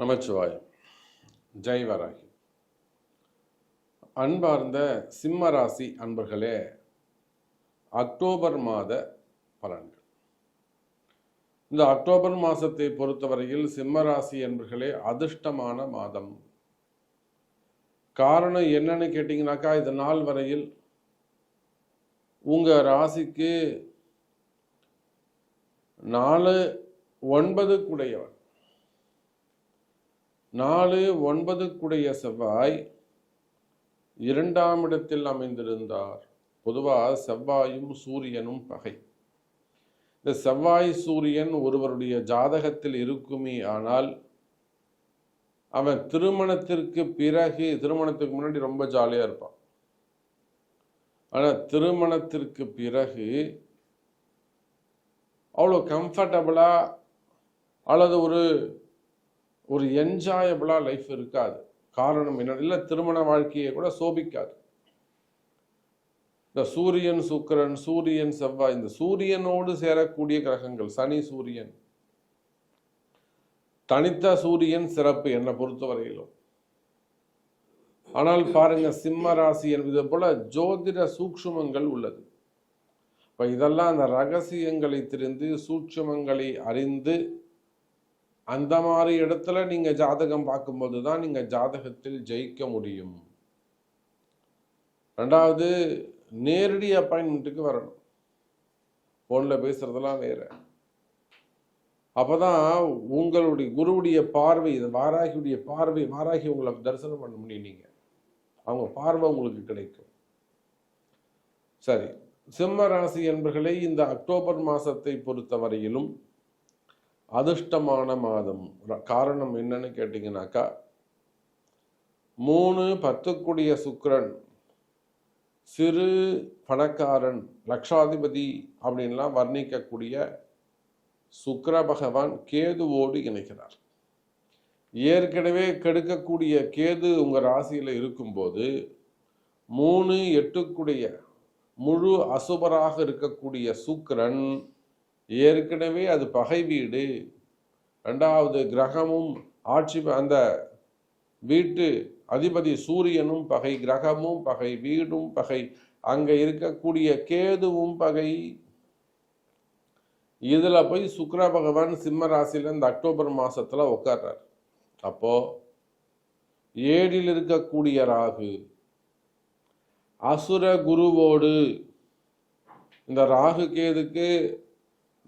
நமச்சிவாயம். ஜெய் வராகி. அன்பார்ந்த சிம்ம ராசி அன்பர்களே அக்டோபர் மாத பலன்கள். இந்த அக்டோபர் மாதத்தை பொறுத்தவரையில் சிம்ம ராசி என்பர்களே அதிர்ஷ்டமான மாதம். காரணம் என்னன்னு கேட்டிங்கனாக்கா இது நாள் வரையில் உங்கள் ராசிக்கு நாலு ஒன்பது குடையவன் நாலு ஒன்பதுக்குடைய செவ்வாய் இரண்டாம் இடத்தில் அமைந்திருந்தார். பொதுவாக செவ்வாயும் சூரியனும் பகை. இந்த செவ்வாய் சூரியன் ஒருவருடைய ஜாதகத்தில் இருக்குமே ஆனால் அவன் திருமணத்திற்கு பிறகு திருமணத்துக்கு முன்னாடி ரொம்ப ஜாலியாக இருப்பான். ஆனால் திருமணத்திற்கு பிறகு அவ்வளோ கம்ஃபர்டபுளாக அல்லது ஒரு ஒரு என்ஜாயபிளாக லைஃப் இருக்காது. காரணம் என்ன இல்லை திருமண வாழ்க்கையை கூட சோபிக்காது. இந்த சூரியன் சுக்கிரன் சூரியன் செவ்வாய் இந்த சூரியனோடு சேரக்கூடிய கிரகங்கள் சனி சூரியன். தனித்த சூரியன் சிறப்பு என்னை பொறுத்தவரையிலும். ஆனால் பாருங்க சிம்ம ராசி என்பது போல ஜோதிட சூக்ஷ்மங்கள் உள்ளது. இப்போ இதெல்லாம் அந்த ரகசியங்களை தெரிந்து சூட்சமங்களை அறிந்து அந்த மாதிரி இடத்துல நீங்கள் ஜாதகம் பார்க்கும்போது தான் நீங்கள் ஜாதகத்தில் ஜெயிக்க முடியும். ரெண்டாவது நேரடி அப்பாயின்மெண்ட்டுக்கு வரணும். ஃபோனில் பேசுகிறதெல்லாம் வேறு. அப்போ தான் உங்களுடைய குருவுடைய பார்வை இது வாராகியுடைய பார்வை வாராகி உங்களை தரிசனம் பண்ண முடியும் நீங்கள் அவங்க பார்வை உங்களுக்கு கிடைக்கும். சரி சிம்ம ராசி என்பர்களை இந்த அக்டோபர் மாசத்தை பொறுத்தவரையிலும் அதிர்ஷ்டமான மாதம். காரணம் என்னன்னு கேட்டிங்கனாக்கா மூணு பத்துக்குடிய சுக்கரன் சிறு பணக்காரன் லக்ஷாதிபதி அப்படின்லாம் வர்ணிக்கக்கூடிய சுக்கர பகவான் கேதுவோடு இணைக்கிறார் ஏற்கனவே கெடுக்கக்கூடிய கேது உங்கள் ராசியில் இருக்கும்போது மூணு எட்டுக்குடைய முழு அசுபராக இருக்கக்கூடிய சுக்கிரன் ஏற்கனவே அது பகை வீடு. ரெண்டாவது கிரகமும் ஆட்சி அந்த வீட்டு அதிபதி சூரியனும் பகை கிரகமும் பகை வீடும் பகை. அங்கே இருக்கக்கூடிய கேதுவும் பகை. இதில் போய் சுக்ர பகவான் சிம்ம ராசியில் இந்த அக்டோபர் மாதத்தில் உட்கார்றார் அப்போது ஏழில் இருக்கக்கூடிய ராகு அசுர குருவோடு இந்த ராகு கேதுக்கு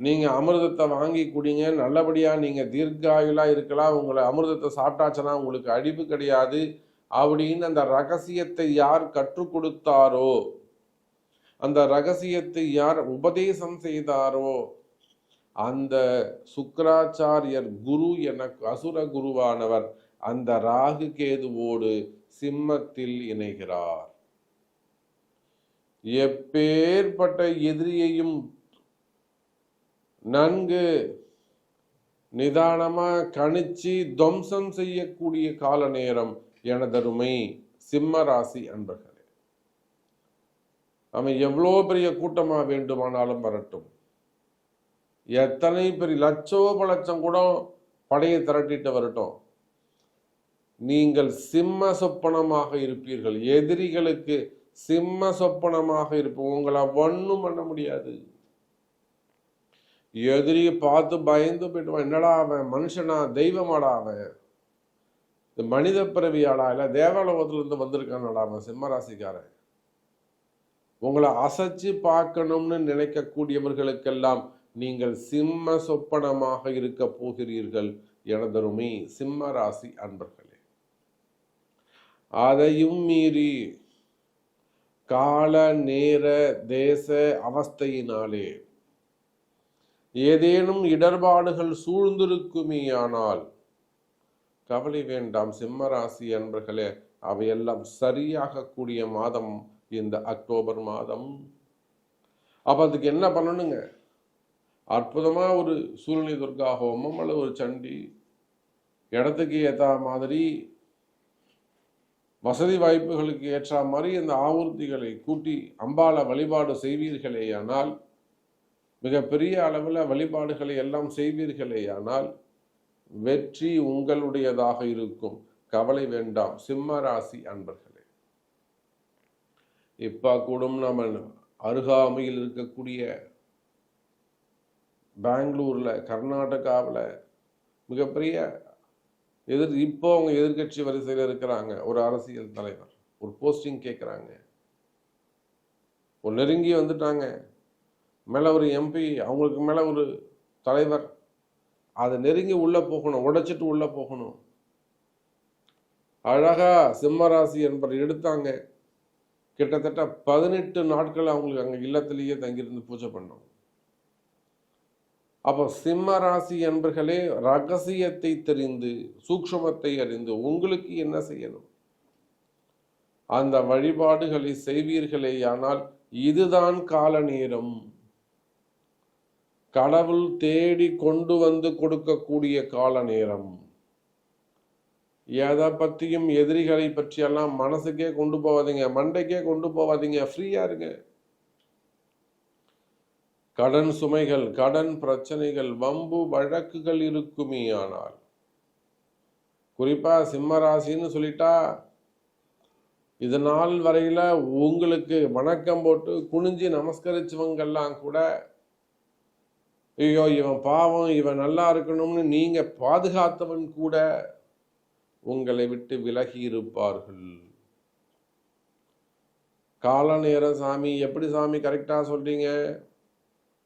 நீங்கள் அமிர்தத்தை வாங்கி குடிங்க நல்லபடியாக நீங்கள் தீர்க்காயுலா இருக்கலாம் உங்களை அமிர்தத்தை சாப்பிட்டாச்சுன்னா உங்களுக்கு அழிவு கிடையாது அப்படின்னு அந்த ரகசியத்தை யார் கற்றுக் கொடுத்தாரோ அந்த ரகசியத்தை யார் உபதேசம் செய்தாரோ அந்த சுக்கராச்சாரியர் குரு என அசுர குருவானவர் அந்த ராகு கேதுவோடு சிம்மத்தில் இணைகிறார். எப்பேற்பட்ட எதிரியையும் நன்கு நிதானமா கணிச்சு துவம்சம் செய்யக்கூடிய கால நேரம் எனதருமை சிம்ம ராசி அன்பர்களே. அவன் எவ்வளோ பெரிய கூட்டமா வேண்டுமானாலும் வரட்டும். எத்தனை பெரிய லட்சோ லட்சம் கூட படையை திரட்டிட்டு வரட்டும். நீங்கள் சிம்ம சொப்பனமாக இருப்பீர்கள். எதிரிகளுக்கு சிம்ம சொப்பனமாக இருப்போம் உங்களை ஒன்றும் பண்ண முடியாது. எதிரியை பார்த்து பயந்து போயிட்டு என்னடா அவன் மனுஷனா? தெய்வமாடா அவன். இந்த மனித பிறவியாடா? இல்ல தேவாலோகத்துல இருந்து வந்திருக்கானடா அவன் சிம்மராசிக்காரன். உங்களை அசைச்சு பார்க்கணும்னு நினைக்கக்கூடியவர்களுக்கெல்லாம் நீங்கள் சிம்ம சொப்பனமாக இருக்க போகிறீர்கள் எனதருமை சிம்ம ராசி அன்பர்களே. அதையும் மீறி கால நேர தேச அவஸ்தையினாலே ஏதேனும் இடர்பாடுகள் சூழ்ந்திருக்குமேயானால் கவலை வேண்டாம் சிம்மராசி அன்பர்களே அவையெல்லாம் சரியாக கூடிய மாதம் இந்த அக்டோபர் மாதம். அப்ப அதுக்கு என்ன பண்ணணுங்க? அற்புதமா ஒரு சூழ்நிலை துர்கா ஹோமம் அல்லது ஒரு சண்டி இடத்துக்கு ஏற்ற மாதிரி வசதி வாய்ப்புகளுக்கு ஏற்ற மாதிரி இந்த ஆவூர்த்திகளை கூட்டி அம்பாள வழிபாடு செய்வீர்களேயானால் மிகப்பெரிய அளவில் வழிபாடுகளை எல்லாம் செய்வீர்களே ஆனால் வெற்றி உங்களுடையதாக இருக்கும். கவலை வேண்டாம். சிம்ம ராசி அன்பர்களே. இப்போ கூடும் நம்ம அருகாமையில் இருக்கக்கூடிய பெங்களூரில் கர்நாடகாவில் மிகப்பெரிய எதிர் இப்போ அவங்க எதிர்க்கட்சி வரிசையில் இருக்கிறாங்க. ஒரு அரசியல் தலைவர். ஒரு போஸ்டிங் கேட்குறாங்க ஒரு நெருங்கி வந்துட்டாங்க. மேலே ஒரு எம்பி அவங்களுக்கு மேலே ஒரு தலைவர். அதை நெருங்கி உள்ளே போகணும் உடைச்சிட்டு உள்ளே போகணும். அழகா சிம்மராசி என்பர் எடுத்தாங்க. கிட்டத்தட்ட பதினெட்டு நாட்கள் அவங்களுக்கு அங்கே இல்லத்திலேயே தங்கியிருந்து பூஜை பண்ணோம். அப்போ சிம்ம ராசி என்பர்களே ரகசியத்தை தெரிந்து சூக்ஷமத்தை அறிந்து உங்களுக்கு என்ன செய்யணும்? அந்த வழிபாடுகளை செய்வீர்களே ஆனால் இதுதான் கால நேரம். கடவுள் தேடி கொண்டு வந்து கொடுக்கக்கூடிய கால நேரம். எதை பற்றியும் எதிரிகளை பற்றியெல்லாம் மனசுக்கே கொண்டு போவாதீங்க மண்டைக்கே கொண்டு போவாதீங்க ஃப்ரீயா இருங்க. கடன் சுமைகள் கடன் பிரச்சனைகள் வம்பு வழக்குகள் இருக்குமே ஆனால். குறிப்பா சிம்மராசின்னு சொல்லிட்டா இது நாள் வரையில உங்களுக்கு வணக்கம் போட்டு குனிஞ்சு நமஸ்கரிச்சவங்கெல்லாம் கூட ஐயோ இவன் பாவம் இவன் நல்லா இருக்கணும்னு நீங்கள் பாதுகாத்தவன் கூட உங்களை விட்டு விலகி இருப்பார்கள் கால நேரம் சாமி எப்படி சாமி கரெக்டாக சொல்கிறீங்க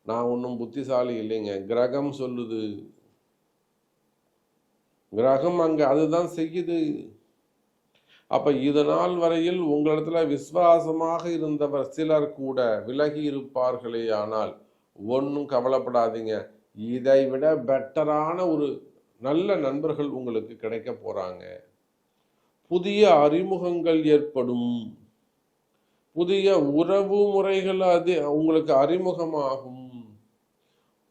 நான் ஒன்றும் புத்திசாலி இல்லைங்க. கிரகம் சொல்லுது. கிரகம் அங்கே அதுதான் செய்யுது. அப்போ இது நாள் வரையில் உங்களிடத்துல விசுவாசமாக இருந்தவர் சிலர் கூட விலகி இருப்பார்களே ஆனால் ஒன்றும் கவலைப்படாதீங்க. இதை விட பெட்டரான ஒரு நல்ல நண்பர்கள் உங்களுக்கு கிடைக்க போகிறாங்க புதிய அறிமுகங்கள் ஏற்படும். புதிய உறவு முறைகள் அது உங்களுக்கு அறிமுகமாகும்.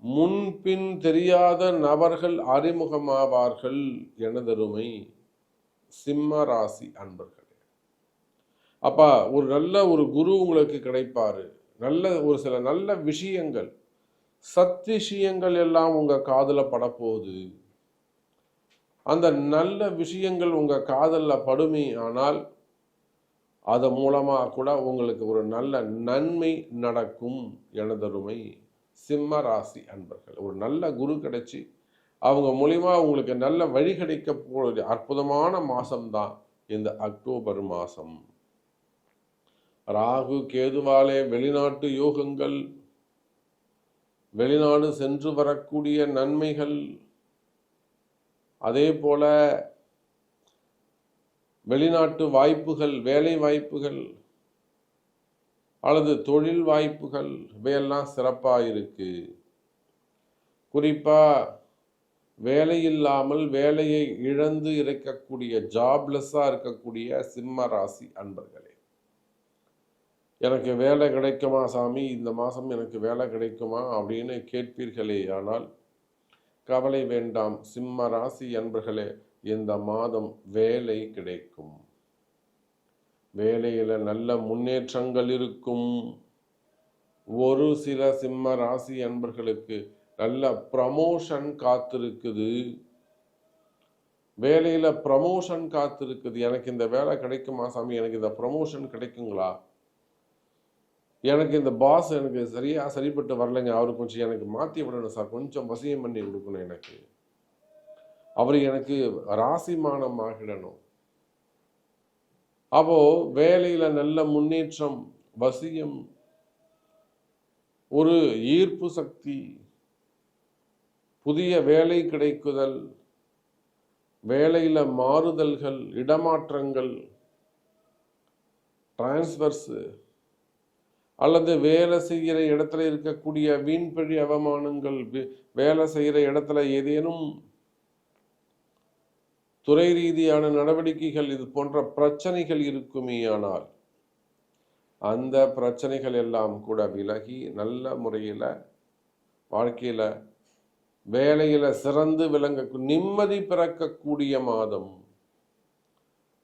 முன்பின் தெரியாத நபர்கள் அறிமுகமாவார்கள் எனதருமை சிம்ம ராசி அன்பர்களே. அப்பா ஒரு நல்ல ஒரு குரு உங்களுக்கு கிடைப்பாரு. நல்ல ஒரு சில நல்ல விஷயங்கள். சத் விஷயங்கள் எல்லாம் உங்கள் காதில் படப்போகுது. அந்த நல்ல விஷயங்கள் உங்கள் காதலில் படுமே ஆனால் அது மூலமாக கூட உங்களுக்கு ஒரு நல்ல நன்மை நடக்கும் எனதருமை சிம்ம ராசி அன்பர்கள். ஒரு நல்ல குரு கிடைச்சி அவங்க மூலிமா உங்களுக்கு நல்ல வழி கிடைக்க போகிற அற்புதமான மாதம்தான் இந்த அக்டோபர் மாதம் ராகு கேதுவாலே வெளிநாட்டு யோகங்கள் வெளிநாடு சென்று வரக்கூடிய நன்மைகள். அதே போல வெளிநாட்டு வாய்ப்புகள் வேலை வாய்ப்புகள் அல்லது தொழில் வாய்ப்புகள் இவையெல்லாம் சிறப்பாக இருக்கு குறிப்பா வேலை இல்லாமல் வேலையை இழந்து இருக்கக்கூடிய ஜாப்லெஸ்ஸாக இருக்கக்கூடிய சிம்ம ராசி அன்பர்களே எனக்கு வேலை கிடைக்குமா சாமி? இந்த மாதம் எனக்கு வேலை கிடைக்குமா? அப்படின்னு கேட்பீர்களே ஆனால் கவலை வேண்டாம். சிம்ம ராசி அன்பர்களே இந்த மாதம் வேலை கிடைக்கும். வேலையில் நல்ல முன்னேற்றங்கள் இருக்கும். ஒரு சில சிம்ம ராசி அன்பர்களுக்கு நல்ல ப்ரமோஷன் காத்திருக்குது. வேலையில் ப்ரமோஷன் காத்திருக்குது. எனக்கு இந்த வேலை கிடைக்குமா சாமி? எனக்கு இந்த ப்ரமோஷன் கிடைக்குங்களா? எனக்கு இந்த பாஸ் எனக்கு சரியாக சரிப்பட்டு வரலைங்க. அவரு கொஞ்சம் எனக்கு மாற்றி விடணும் சார். கொஞ்சம் வசியம் பண்ணி கொடுக்கணும் எனக்கு. அவர் எனக்கு ராசிமானம் ஆகிடணும். அப்போ வேலையில் நல்ல முன்னேற்றம் வசியம் ஒரு ஈர்ப்பு சக்தி புதிய வேலை கிடைக்குதல் வேலையில் மாறுதல்கள் இடமாற்றங்கள் டிரான்ஸ்ஃபர்ஸு அல்லது வேலை செய்கிற இடத்துல இருக்கக்கூடிய வீண்பழி அவமானங்கள் வே- வேலை செய்கிற இடத்துல ஏதேனும் துறை ரீதியான நடவடிக்கைகள் இது போன்ற பிரச்சனைகள் இருக்குமேயானால் அந்த பிரச்சனைகள் எல்லாம் கூட விலகி நல்ல முறையில் வாழ்க்கையில் வேலையில் சிறந்து விளங்க நிம்மதி பிறக்கக்கூடிய மாதம்.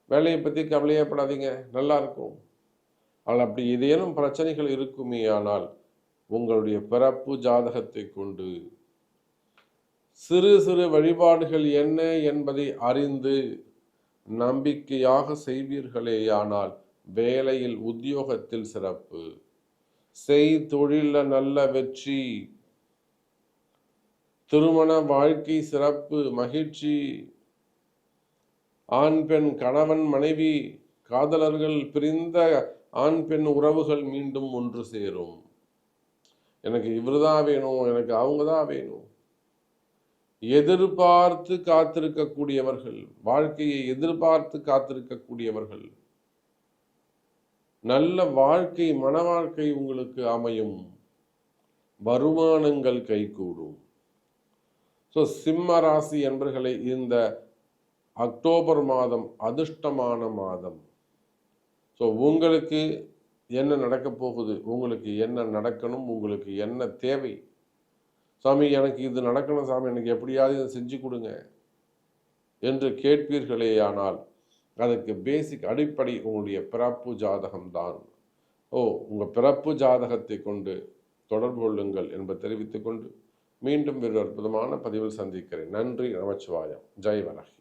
வேலையை பற்றி கவலையப்படாதீங்க நல்லா இருக்கும். ஆனால் அப்படி ஏதேனும் பிரச்சனைகள் இருக்குமே ஆனால் உங்களுடைய பிறப்பு ஜாதகத்தை கொண்டு சிறு சிறு வழிபாடுகள் என்ன என்பதை அறிந்து நம்பிக்கையாக செய்வீர்களேயானால் வேலையில் உத்தியோகத்தில் சிறப்பு. செய் தொழில நல்ல வெற்றி. திருமண வாழ்க்கை சிறப்பு மகிழ்ச்சி. ஆண் பெண் கணவன் மனைவி காதலர்கள் பிரிந்த ஆண் பெண் உறவுகள் மீண்டும் ஒன்று சேரும். எனக்கு இவர் தான் வேணும் எனக்கு அவங்க தான் வேணும். எதிர்பார்த்து காத்திருக்கக்கூடியவர்கள் வாழ்க்கையை எதிர்பார்த்து காத்திருக்கக்கூடியவர்கள் நல்ல வாழ்க்கை மன வாழ்க்கை உங்களுக்கு அமையும். வருமானங்கள் கைகூடும். ஸோ சிம்ம ராசி என்பர்களை இந்த அக்டோபர் மாதம் அதிர்ஷ்டமான மாதம். ஸோ உங்களுக்கு என்ன நடக்க போகுது? உங்களுக்கு என்ன நடக்கணும்? உங்களுக்கு என்ன தேவை? சாமி எனக்கு இது நடக்கணும் சாமி எனக்கு எப்படியாவது இதை செஞ்சு கொடுங்க என்று கேட்பீர்களேயானால் அதுக்கு பேசிக் அடிப்படை உங்களுடைய பிறப்பு ஜாதகம்தான். ஓ உங்கள் பிறப்பு ஜாதகத்தை கொண்டு தொடர்பு கொள்ளுங்கள் என்பதை தெரிவித்துக்கொண்டு மீண்டும் ஒரு அற்புதமான பதிவில் சந்திக்கிறேன். நன்றி நமச்சிவாயம். ஜெய் வரகி